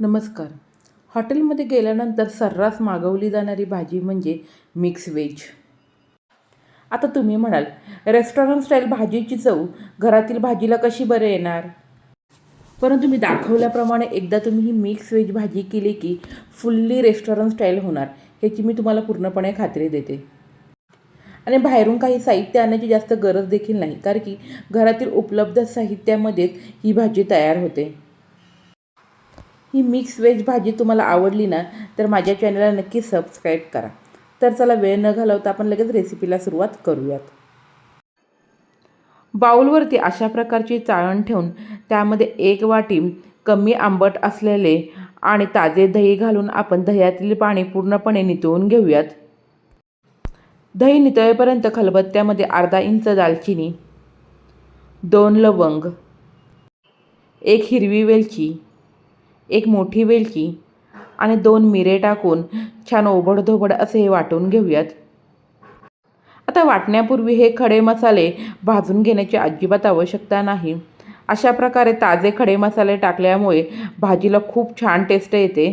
नमस्कार. हॉटेलमध्ये गेल्यानंतर सर्रास मागवली जाणारी भाजी म्हणजे मिक्स व्हेज. आता तुम्ही म्हणाल रेस्टॉरंट स्टाईल भाजीची चव घरातील भाजीला कशी बरं येणार? परंतु मी दाखवल्याप्रमाणे एकदा तुम्ही ही मिक्स व्हेज भाजी केली की फुल्ली रेस्टॉरंट स्टाईल होणार ह्याची मी तुम्हाला पूर्णपणे खात्री देते. आणि बाहेरून काही साहित्य आणण्याची जास्त गरज देखील नाही कारण की घरातील उपलब्ध साहित्यामध्येच ही भाजी तयार होते. ही मिक्स व्हेज भाजी तुम्हाला आवडली ना तर माझ्या चॅनलला नक्की सबस्क्राईब करा. तर चला वेळ न घालवता आपण लगेच रेसिपीला सुरुवात करूयात. बाऊलवरती अशा प्रकारची चाळण ठेवून त्यामध्ये एक वाटी कमी आंबट असलेले आणि ताजे दही घालून आपण दह्यातील पाणी पूर्णपणे नितळून घेऊयात. दही नितळेपर्यंत खलबत्त्यामध्ये अर्धा इंच दालचिनी दोन लवंग एक हिरवी वेलची एक मोठी वेलची आणि दोन मिरे टाकून छान ओबडधोबड असे हे वाटून घेऊयात. आता वाटण्यापूर्वी हे खडे मसाले भाजून घेण्याची अजिबात आवश्यकता नाही. अशा प्रकारे ताजे खडे मसाले टाकल्यामुळे भाजीला खूप छान टेस्ट येते.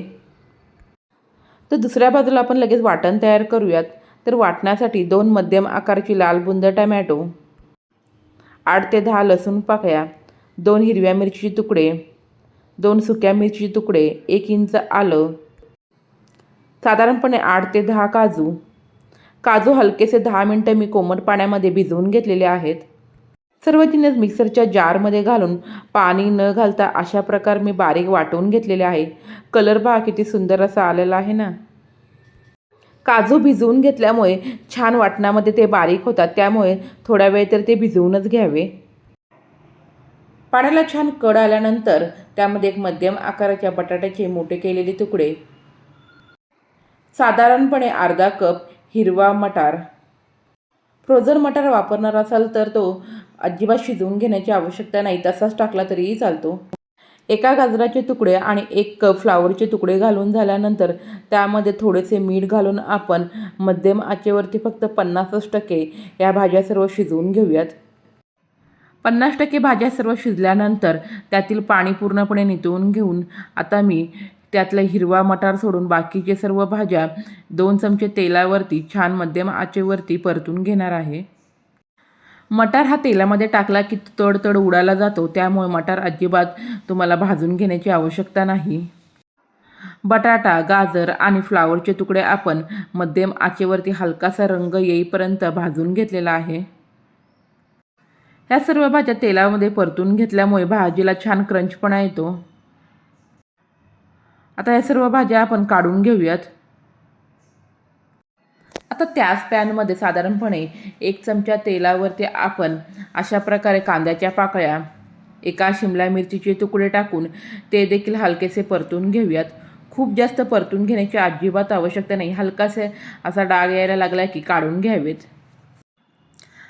तर दुसऱ्या बाजूला आपण लगेच वाटण तयार करूयात. तर वाटण्यासाठी दोन मध्यम आकाराची लाल बुंद टमॅटो आठ ते दहा लसूण पाकळ्या दोन हिरव्या मिरचीचे तुकडे दोन सुक्या मिरची तुकडे एक इंच आलं. साधारणपणे आठ ते दहा काजू. काजू हलकेसे दहा मिनटं मी कोमट पाण्यामध्ये भिजवून घेतलेले आहेत. सर्व जिन्नस मिक्सरच्या जारमध्ये घालून पाणी न घालता अशा प्रकार मी बारीक वाटून घेतलेले आहे. कलर पहा किती सुंदर असा आलेला आहे ना? काजू भिजवून घेतल्यामुळे छान वाटणामध्ये ते बारीक होतात त्यामुळे थोडा वेळ तर ते भिजवूनच घ्यावे. पाण्याला छान कड आल्यानंतर त्यामध्ये एक मध्यम आकाराच्या बटाट्याचे मोठे केलेले तुकडे साधारणपणे अर्धा कप हिरवा मटार. फ्रोझन मटार वापरणार असाल तर तो अजिबात शिजवून घेण्याची आवश्यकता नाही तसाच टाकला तरीही चालतो. एका गाजराचे तुकडे आणि एक कप फ्लावरचे तुकडे घालून झाल्यानंतर त्यामध्ये थोडेसे मीठ घालून आपण मध्यम आचेवरती फक्त पन्नासच टक्के या भाज्या सर्व शिजवून घेऊयात. पन्नास टक्के भाज्या सर्व शिजल्यानंतर त्यातील पाणी पूर्णपणे नितळून घेऊन आता मी त्यातला हिरवा मटार सोडून बाकीचे सर्व भाज्या दोन चमचे तेलावरती छान मध्यम आचेवरती परतून घेणार आहे. मटार हा तेलामध्ये टाकला की तडतड उडाला जातो त्यामुळे मटार अजिबात तुम्हाला भाजून घेण्याची आवश्यकता नाही. बटाटा गाजर आणि फ्लावरचे तुकडे आपण मध्यम आचेवरती हलकासा रंग येईपर्यंत भाजून घेतलेला आहे. ह्या सर्व भाज्या तेलामध्ये परतून घेतल्यामुळे भाजीला छान क्रंचपणा येतो. आता या सर्व भाज्या आपण काढून घेऊयात. आता त्याच पॅनमध्ये साधारणपणे एक चमचा तेलावरती आपण अशा प्रकारे कांद्याच्या पाकळ्या एका शिमला मिरचीचे तुकडे टाकून ते देखील हलकेसे परतून घेऊयात. खूप जास्त परतून घेण्याची अजिबात आवश्यकता नाही. हलकासे असा डाग यायला लागला की काढून घ्यावेत.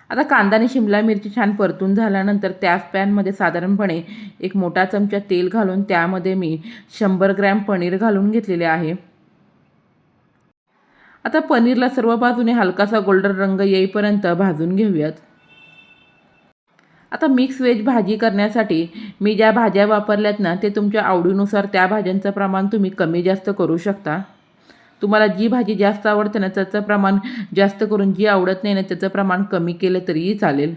आता कांदा आणि शिमला मिरची छान परतून झाल्यानंतर त्याच पॅनमध्ये साधारणपणे एक मोठा चमचा तेल घालून त्यामध्ये मी शंभर ग्रॅम पनीर घालून घेतलेले आहे. आता पनीरला सर्व बाजूने हलकासा गोल्डन रंग येईपर्यंत भाजून घेऊयात. आता मिक्स व्हेज भाजी करण्यासाठी मी ज्या भाज्या वापरल्यात ना ते तुमच्या आवडीनुसार त्या भाज्यांचं प्रमाण तुम्ही कमी जास्त करू शकता. तुम्हाला जी भाजी जास्त आवडते ना त्याचं प्रमाण जास्त करून जी आवडत नाही ना त्याचं प्रमाण कमी केलं तरीही चालेल.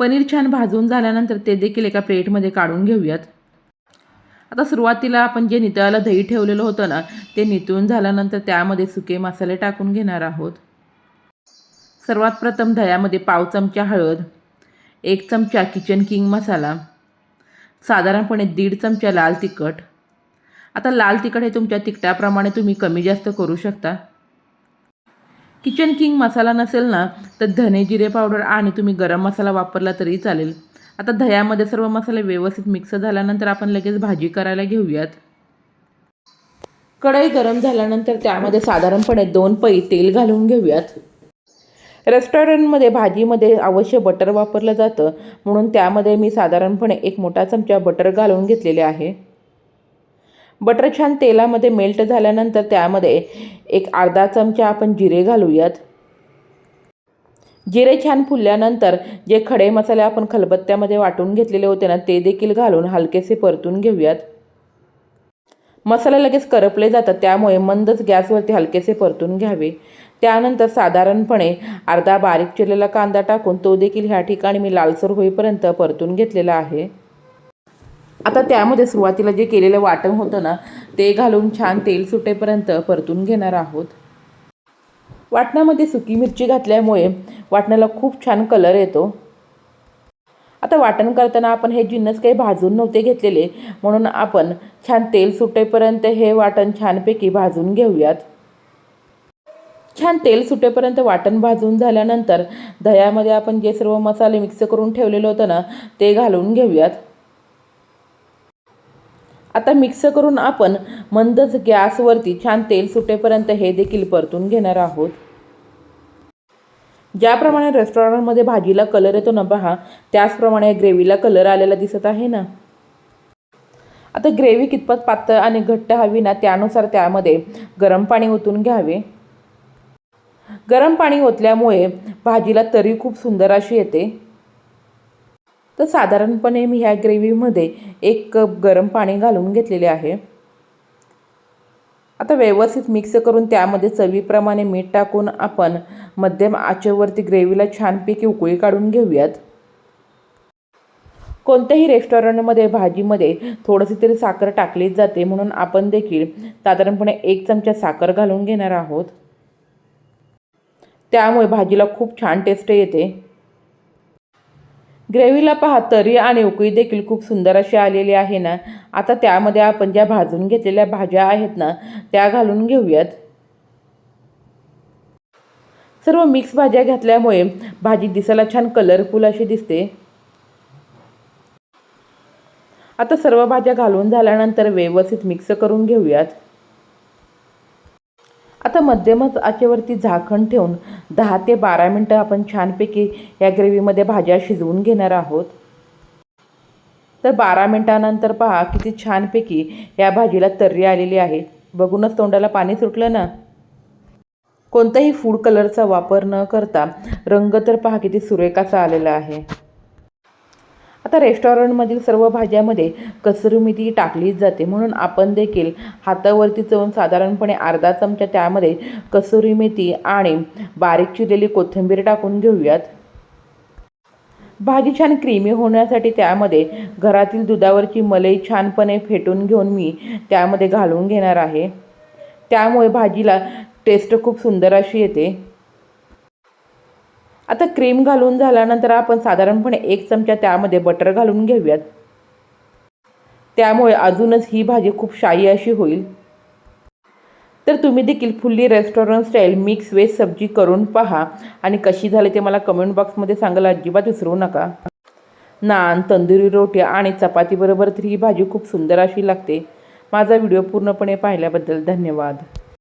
पनीर छान भाजून झाल्यानंतर ते देखील एका प्लेटमध्ये काढून घेऊयात. आता सुरुवातीला आपण जे नितळाला दही ठेवलेलं होतं ना ते नितळून झाल्यानंतर त्यामध्ये सुके मसाले टाकून घेणार आहोत. सर्वात प्रथम दह्यामध्ये पाव चमचा हळद एक चमचा किचन किंग मसाला साधारणपणे दीड चमचा लाल तिखट आता लाल तिखट हे तुमच्या तिखटाप्रमाणे तुम्ही कमी जास्त करू शकता. किचन किंग मसाला नसेल ना तर धने जिरे पावडर आणि तुम्ही गरम मसाला वापरला तरी चालेल. आता दह्यामध्ये सर्व मसाले व्यवस्थित मिक्स झाल्यानंतर आपण लगेच भाजी करायला घेऊयात. कढई गरम झाल्यानंतर त्यामध्ये साधारणपणे दोन पै तेल घालून घेऊयात. रेस्टॉरंटमध्ये भाजीमध्ये अवश्य बटर वापरलं जातं म्हणून त्यामध्ये मी साधारणपणे एक मोठा चमचा बटर घालून घेतलेले आहे. बटर छान तेलामध्ये मेल्ट झाल्यानंतर त्यामध्ये एक अर्धा चमचा आपण जिरे घालूयात. जिरे छान फुलल्यानंतर जे खडे मसाले आपण खलबत्त्यामध्ये वाटून घेतलेले होते ना ते देखील घालून हलकेसे परतून घेऊयात. मसाले लगेच करपले जातात त्यामुळे मंदच गॅसवरती हलकेसे परतून घ्यावे. त्यानंतर साधारणपणे अर्धा बारीक चिरलेला कांदा टाकून तो देखील ह्या ठिकाणी मी लालसर होईपर्यंत परतून घेतलेला आहे. आता त्यामध्ये सुरुवातीला जे केलेलं वाटण होतं ना ते घालून छान तेल सुटेपर्यंत परतून घेणार आहोत. वाटणामध्ये सुकी मिरची घातल्यामुळे वाटणाला खूप छान कलर येतो. आता वाटण करताना आपण हे जिन्नस काही भाजून नव्हते घेतलेले म्हणून आपण छान तेल सुटेपर्यंत हे वाटण छानपैकी भाजून घेऊयात. छान तेल सुटेपर्यंत वाटण भाजून झाल्यानंतर दह्यामध्ये आपण जे सर्व मसाले मिक्स करून ठेवलेलं होतं ना ते घालून घेऊयात. आता मिक्स करून आपण मंदच गॅसवरती छान तेल सुटेपर्यंत हे देखील परतून घेणार आहोत. ज्याप्रमाणे रेस्टॉरंटमध्ये भाजीला कलर येतो ना पहा त्याचप्रमाणे ग्रेव्हीला कलर आलेला दिसत आहे ना. आता ग्रेव्ही कितपत पातळ आणि घट्ट हवी ना त्यानुसार त्यामध्ये गरम पाणी ओतून घ्यावे. गरम पाणी ओतल्यामुळे भाजीला तरी खूप सुंदर अशी येते. तर साधारणपणे मी ह्या ग्रेव्हीमध्ये एक कप गरम पाणी घालून घेतलेले आहे. आता व्यवस्थित मिक्स करून त्यामध्ये चवीप्रमाणे मीठ टाकून आपण मध्यम आचेवरती ग्रेव्हीला छानपैकी उकळी काढून घेऊयात. कोणत्याही रेस्टॉरंटमध्ये भाजीमध्ये थोडंसं तरी साखर टाकलीच जाते म्हणून आपण देखील साधारणपणे एक चमचा साखर घालून घेणार आहोत. त्यामुळे भाजीला खूप छान टेस्ट येते. ग्रेव्हीला पहा तरी आणि उकळी देखील खूप सुंदर अशी आलेली आहे ना? आता त्यामध्ये आपण ज्या भाजून घेतलेल्या भाज्या आहेत ना त्या घालून घेऊयात. सर्व मिक्स भाज्या घातल्यामुळे भाजी दिसायला छान कलरफुल अशी दिसते. आता सर्व भाज्या घालून झाल्यानंतर व्यवस्थित मिक्स करून घेऊयात. आता मध्यमच आचेवरती झाकण ठेवून दहा ते बारा मिनटं आपण छानपैकी या ग्रेव्हीमध्ये भाज्या शिजवून घेणार आहोत. तर बारा मिनटानंतर पहा किती छानपैकी या भाजीला तर्री आलेली आहे. बघूनच तोंडाला पाणी सुटलं ना? कोणताही फूड कलरचा वापर न करता रंग तर पहा किती सुरेखाचा आलेला आहे. आता रेस्टॉरंटमधील सर्व भाज्यामध्ये कसुरी मेथी टाकलीच जाते. म्हणून आपण देखील हातावरती चवून साधारणपणे अर्धा चमचा त्यामध्ये कसुरी मेथी आणि बारीक चिरलेली कोथिंबीर टाकून घेऊयात. भाजी छान क्रीमी होण्यासाठी त्यामध्ये घरातील दुधावरची मलई छानपणे फेटून घेऊन मी त्यामध्ये घालून घेणार आहे. त्यामुळे भाजीला टेस्ट खूप सुंदर अशी येते. आता क्रीम घालून झाल्यानंतर आपण साधारणपणे एक चमचा त्यामध्ये बटर घालून घेऊयात. त्यामुळे अजूनच ही भाजी खूप शाई अशी होईल. तर तुम्ही देखील fully restaurant style mix veg सब्जी करून पहा. आणि कशी झाली ते मला कमेंट बॉक्समध्ये सांगायला अजिबात विसरू नका. नान तंदुरी रोटी आणि चपातीबरोबर तर ही भाजी खूप सुंदर अशी लागते. माझा व्हिडिओ पूर्णपणे पाहिल्याबद्दल धन्यवाद.